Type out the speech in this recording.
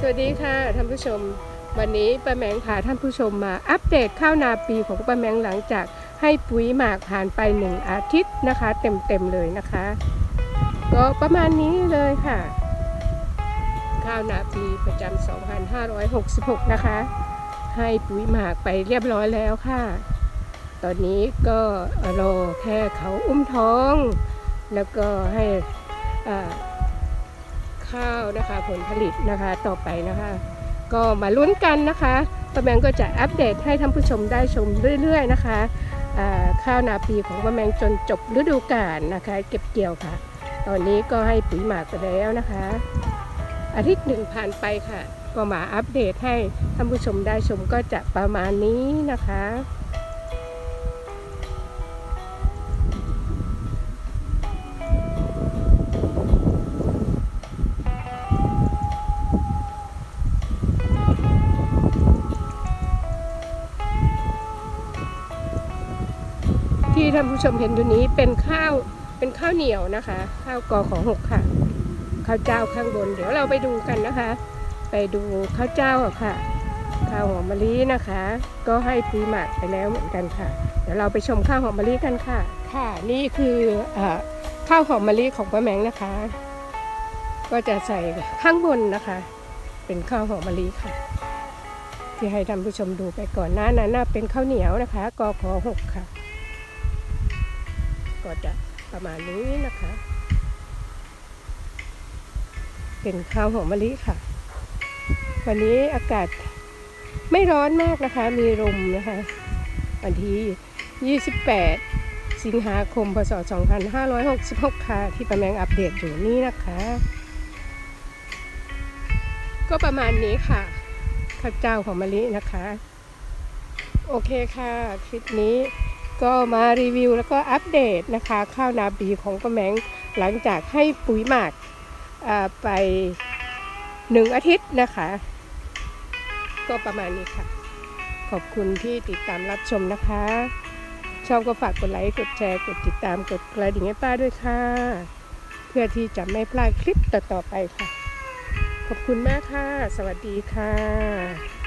สวัสดีค่ะท่านผู้ชม วันนี้ป้าแมงพาท่านผู้ชมมาอัปเดตข้าวนาปีของป้าแมงหลังจากให้ปุ๋ยหมากผ่านไปหนึ่งอาทิตย์นะคะ เต็มๆเลยนะคะ ก็ประมาณนี้เลยค่ะ ข้าวนาปีประจำ2566 นะคะ ให้ปุ๋ยหมากไปเรียบร้อยแล้วค่ะ ตอนนี้ก็รอแค่เขาอุ้มท้อง แล้วก็ให้อ่า ข้าวนะคะ ผลผลิตนะคะต่อไปนะคะ ก็มาลุ้นกันนะคะป้าแมงก็จะอัปเดตให้ท่านผู้ชมได้ชมเรื่อย ๆ นะคะข้าวนาปีของป้าแมงจนจบฤดูกาลนะคะ เก็บเกี่ยวค่ะ ตอนนี้ก็ให้ปุ๋ยหมากไปแล้วนะคะ อาทิตย์หนึ่งผ่านไปค่ะ ก็มาอัปเดตให้ท่านผู้ชมได้ชมก็จะประมาณนี้นะคะ ที่ท่านผู้ชมเห็นอยู่นี้เป็นข้าวเป็นข้าวเหนียวนะคะ ข้าวกอของหกค่ะ ข้าวเจ้าข้างบน เดี๋ยวเราไปดูกันนะคะ ไปดูข้าวเจ้าอะค่ะ ข้าวหอมมะลินะคะ ก็ให้ปีหมักไปแล้วเหมือนกันค่ะ เดี๋ยวเราไปชมข้าวหอมมะลิกันค่ะ ค่ะ นี่คือเออข้าวหอมมะลิของป้าแมงนะคะ ก็จะใส่ข้างบนนะคะ เป็นข้าวหอมมะลิค่ะ ที่ให้ท่านผู้ชมดูไปก่อนหน้านั้นน่ะเป็นข้าวเหนียวนะคะกอขอหกค่ะ ก็จะประมาณนี้นะคะ เป็นข้าวหอมมะลิค่ะ วันนี้อากาศไม่ร้อนมากนะคะ มีลมนะคะ วันที่ 28 สิงหาคม พศ 2566 ค่ะ ที่ประแมงอัปเดตอยู่นี่นะคะ ก็ประมาณนี้ค่ะ ข้าวเจ้าหอมมะลินะคะ โอเคค่ะ คลิปนี้ ก็มารีวิวแล้วก็อัปเดตนะคะ ข้าวนาบีของป้าแมงหลังจากให้ปุ๋ยหมักไปหนึ่งอาทิตย์นะคะ ก็ประมาณนี้ค่ะ ขอบคุณที่ติดตามรับชมนะคะ ชอบก็ฝากกดไลค์กดแชร์กดติดตามกดกระดิ่งให้ป้าด้วยค่ะ เพื่อที่จะไม่พลาดคลิปต่อๆไปค่ะ ขอบคุณมากค่ะ สวัสดีค่ะ